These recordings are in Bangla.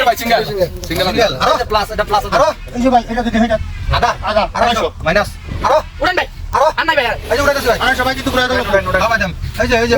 যে ভাই সিঙ্গেল সিঙ্গেল আরও? প্লাস এটা প্লাস আরও? এই যে ভাই এটা দিতে এটা। আধা আধা আড়াইশো। মাইনাস। আরও? উড়ান ভাই। আরও? আর নাই ভাই এই যে উঠাইতেছি ভাই। আরে সবাই কিন্তু করে দাও হ্যাঁ ম্যাডাম এই যে এই যে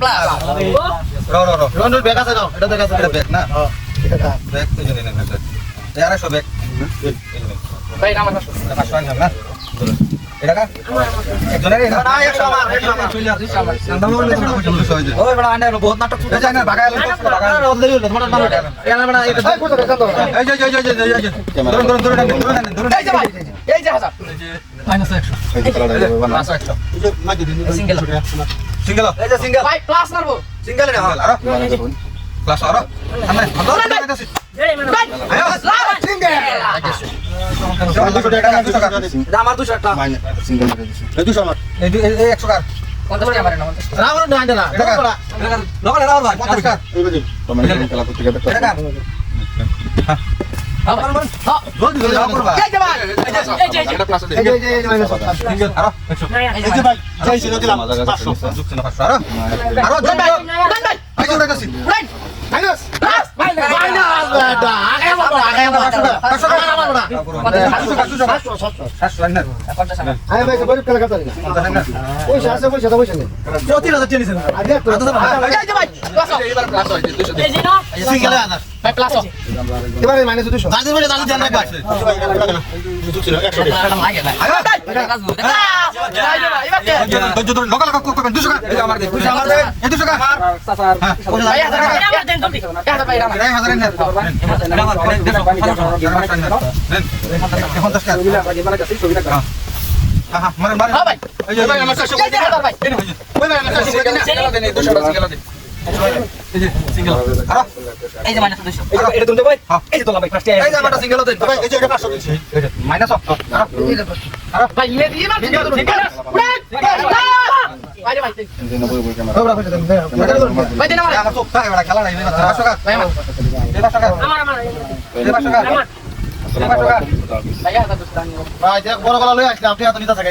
প্লাস রো রো রো। রন্ডুর ব্যাগ আছে দাও। এটা দেখা এটা ব্যাগ না? এটা ব্যাগ এই যে নেন নেন এই আড়াইশো ব্যাগ ভাই আমার পাঁচশো পাঁচশো না? সিঙ্গেল সিঙ্গেল এই যে সিঙ্গেল ভাই প্লাস মারবো। সিঙ্গেল ক্লাস আরও। সামনে। টাকা দুশো টাকা এটা আমার 200 টাকা এই দুশো আমার একশো টাকা মারে না 50 টাকা রাম না আইনা না এটা কার লোকাল এটা ভাই পঞ্চাশ কার এটা কার হ্যাঁ হ্যাঁ জলদি জলদি যাও করবা এই যে ভাই এই যে এই যে এটা প্লাস এই যে এই যে এই যে মাইনাস সিঙ্গেল আরও পয়সা পয়সা পয়সা ভাই প্লাস এবার প্লাস হয়েছে 200 এই যে না সিঙ্গেল আছে ভাই প্লাস এবারে মাইনাস 200 দাদি বলে দাদি জান রাখবা ভাই হ্যাঁ হ্যাঁ হ্যাঁ মারেন মারেন হ্যাঁ ভাই এই যে আমার 400 এই যে হাজার ভাই ওই ভাই আমার 400 সিঙ্গেল দেন 200 টাকা। সিঙ্গেল দেন আরও এই যে মাইনাস 200 এটা তুমি ভাই এই যে তোলা ভাই ফার্স্ট এই যে আমারটা সিঙ্গেল দেন ভাই এই যে এটা 500 দিচ্ছি মাইনাস ভাই ইয়ে দিয়ে না চোখ থাকে বড় খেলা নাই পাঁচশো কার ভাই আমার এই পাঁচশো কার আমার আমার এই পাঁচশো কার এই পাঁচশো কার ভাই হাজার 200 টাকা নিও ভাই দেখ বড় গলা লই আসলে আপনি এত নিতে থাকে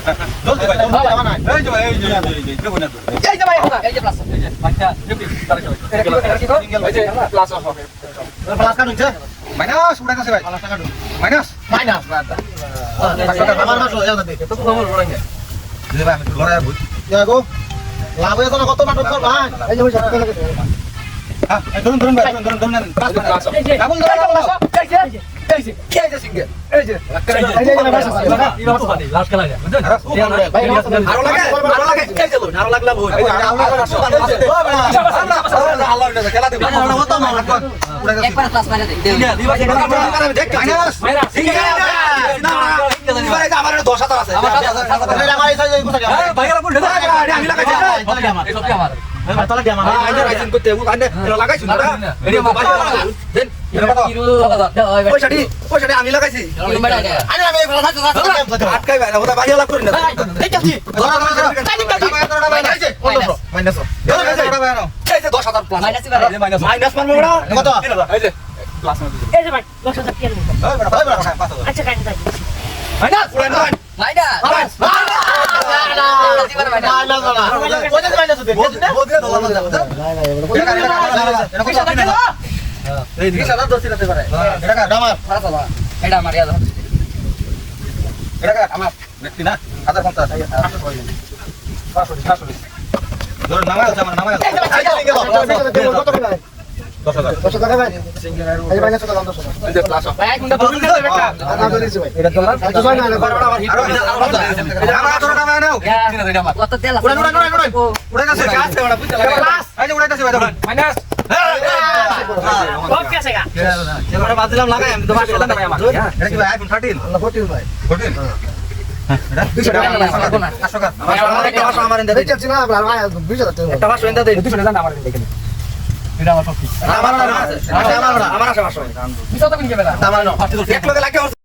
এই যে এই যে এই এই যে লাগা এই যে এই যে এই এই এই যে ভাই প্লাস প্লাস হ্যাঁ না তো এই নাই জলদি ভাই যে এই এই যে দেখো না এই যে ভাই হাজার এই যে প্লাস হবে প্লাস কাট হইছে মাইনাস উড়া গেছে ভাই মাইনাস মাইনাস আমার মাস হয়ে যাবে তো খবর বড় না যে ভাই আমি লড়াই বুঝ দেখো লাভ হয়ে যাবে কত নাটক কর ভাই এই যে পয়সা টাকা হ্যাঁ ধরুন ধরুন ভাই ধরুন ধরুন ধরুন প্লাস হবে ডাবল ধরো ডাবল এই যে এখানে পয়সা আছে আমরা লাগাইছি আমি লাগাইছি এই যাচ্ছি মাইনাস এই যে 10000 প্লাস মাইনাস মাইনাস মারবো কত এই যে প্লাস হবে এই যে ভাই দশ হাজার টাকা নেব আচ্ছা মাইনাস না হাজার দশ হাজার ভাই এক মিনিট বলুন না বেটা আমার আঠারো টাকা নাও কত তেল উড়ান, উড়ান, উড়ান, উড়ান। উড়ে গেছে এই যে উড়াইতেছে ভাই দেখুন মাইনাস সব কেসে গা এবারে বাজলাম লাগাই আমি তো করলাম ভাই আমার এটা কি ভাই আইফোন থার্টিন ফোরটিন পাঁচশো কার আমার একটা বাস আমার